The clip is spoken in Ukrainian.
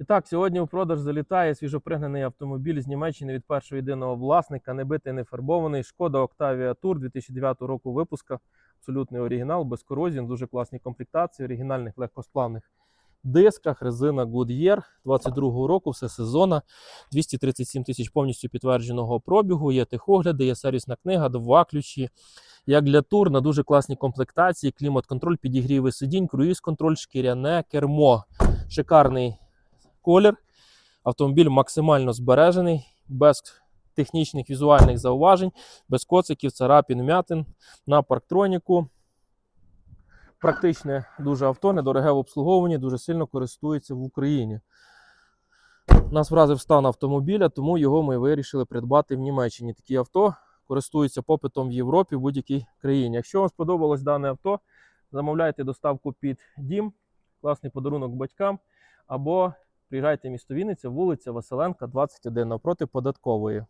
І так, сьогодні у продаж залітає свіжопригнаний автомобіль з Німеччини від першого єдиного власника, не битий, не фарбований. Шкода Octavia Tour 2009 року випуска. Абсолютний оригінал, без корозії, дуже класні комплектації, оригінальних легкосплавних дисках, резина Goodyear 22 року, все сезона, 237 тисяч повністю підтвердженого пробігу, є техогляди, є сервісна книга, два ключі. Як для тур, на дуже класній комплектації, клімат-контроль, підігріви сидінь, круїз-контроль, шкіряне кермо. Шикарний колір. Автомобіль максимально збережений, без технічних візуальних зауважень, без коциків, царапін, м'ятин на парктроніку. Практичне дуже авто, недороге в обслуговуванні, дуже сильно користується в Україні. Нас вразив стан автомобіля, тому його ми вирішили придбати в Німеччині. Такі авто користуються попитом в Європі в будь-якій країні. Якщо вам сподобалось дане авто, замовляйте доставку під дім, класний подарунок батькам, або приїжджайте в місто Вінниця, вулиця Василенка, 21 навпроти податкової.